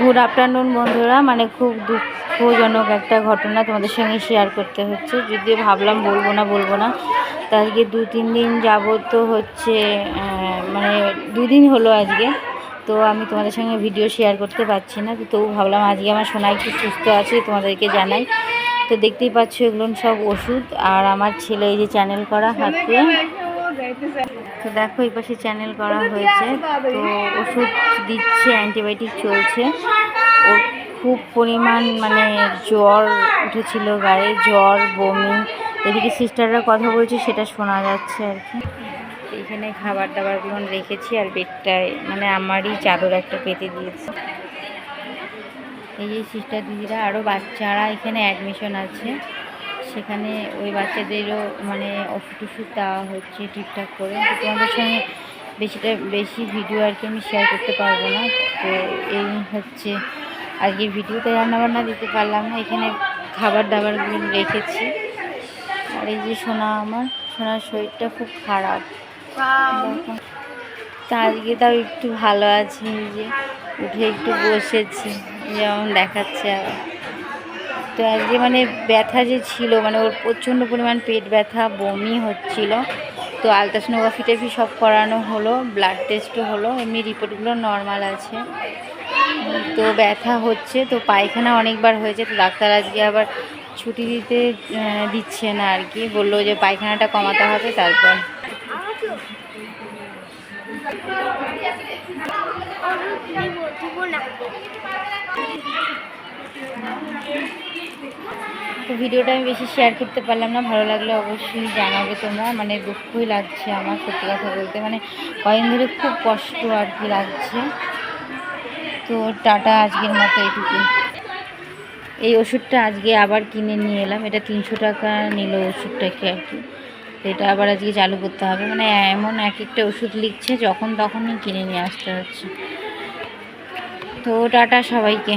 Good afternoon বন্ধুরা। মানে খুব দুঃখজনক একটা ঘটনা তোমাদের সঙ্গে শেয়ার করতে হচ্ছে। যদিও ভাবলাম বলব না বলব না। তা আজকে দু, তিন দিন যাবত তো হচ্ছে মানে দুদিন হলো আজকে। তো আমি তোমাদের সঙ্গে ভিডিও শেয়ার করতে পারছি না। তো তবু ভাবলাম আজকে আমার সোনা একটু সুস্থ আছে, তোমাদেরকে জানাই। তো দেখতেই পাচ্ছ এগুলো সব ওষুধ। আর আমার ছেলে এই যে চ্যানেল করা হাতে তো দেখো, এই পাশে চ্যানেল করা হয়েছে। তো ওষুধ দিচ্ছে অ্যান্টিবায়োটিক চলছে। ওর খুব পরিমাণ মানে জ্বর উঠেছিল গায়ে, জ্বর, বমি। এদিকে সিস্টাররা কথা বলছে, সেটা শোনা যাচ্ছে আর কি। এখানে খাবার দাবারগুলো রেখেছি আর বেডটায় মানে আমারই চাদর একটা পেতে দিয়েছে। এই যে সিস্টার দিদিরা আরও বাচ্চারা এখানে অ্যাডমিশন আছে। সেখানে ওই বাচ্চাদেরও মানে ওষুধ টষুধ দেওয়া হচ্ছে ঠিকঠাক করে। তো তোমাদের সঙ্গে বেশিটা বেশি ভিডিও আর কি আমি শেয়ার করতে পারব না। তো এই হচ্ছে আজকের ভিডিওতে রান্নাবান্না দিতে পারলাম না। এখানে খাবার দাবারগুলো রেখেছি। আর এই যে সোনা আমার সোনার শরীরটা খুব খারাপ। তা আজকে তাও একটু ভালো আছি যে উঠে একটু বসেছি যেমন দেখাচ্ছে আবার। তো আজকে মানে ব্যথা যে ছিল মানে ওর প্রচণ্ড পরিমাণ পেট ব্যথা, বমি হচ্ছিল। তো আলট্রাসোনোগ্রাফি টাফি সব করানো হলো ব্লাড টেস্টও হলো, এমনি রিপোর্টগুলো নর্মাল আছে। তো ব্যথা হচ্ছে, তো পায়খানা অনেকবার হয়েছে, তো ডাক্তার আজকে আবার ছুটি দিতে দিচ্ছে না আর কি। বলল যে পায়খানাটা কমাতে হবে, তারপর। তো ভিডিওটা আমি বেশি শেয়ার করতে পারলাম না, ভালো লাগলে অবশ্যই জানাবে তোমরা। মানে দুঃখই লাগছে আমার সত্যি কথা বলতে। মানে কয়েকদিন ধরে খুব কষ্ট আর কি লাগছে। তো টাটা আজকের মতো এইটুকু এই ওষুধটা আজকে আবার কিনে নিয়ে এলাম। এটা তিনশো টাকা নিল ওষুধটাকে আর কি। তো এটা আবার আজকে চালু করতে হবে। মানে এমন এক একটা ওষুধ লিখছে, যখন তখনই কিনে নিয়ে আসতে হচ্ছে। তো টাটা সবাইকে।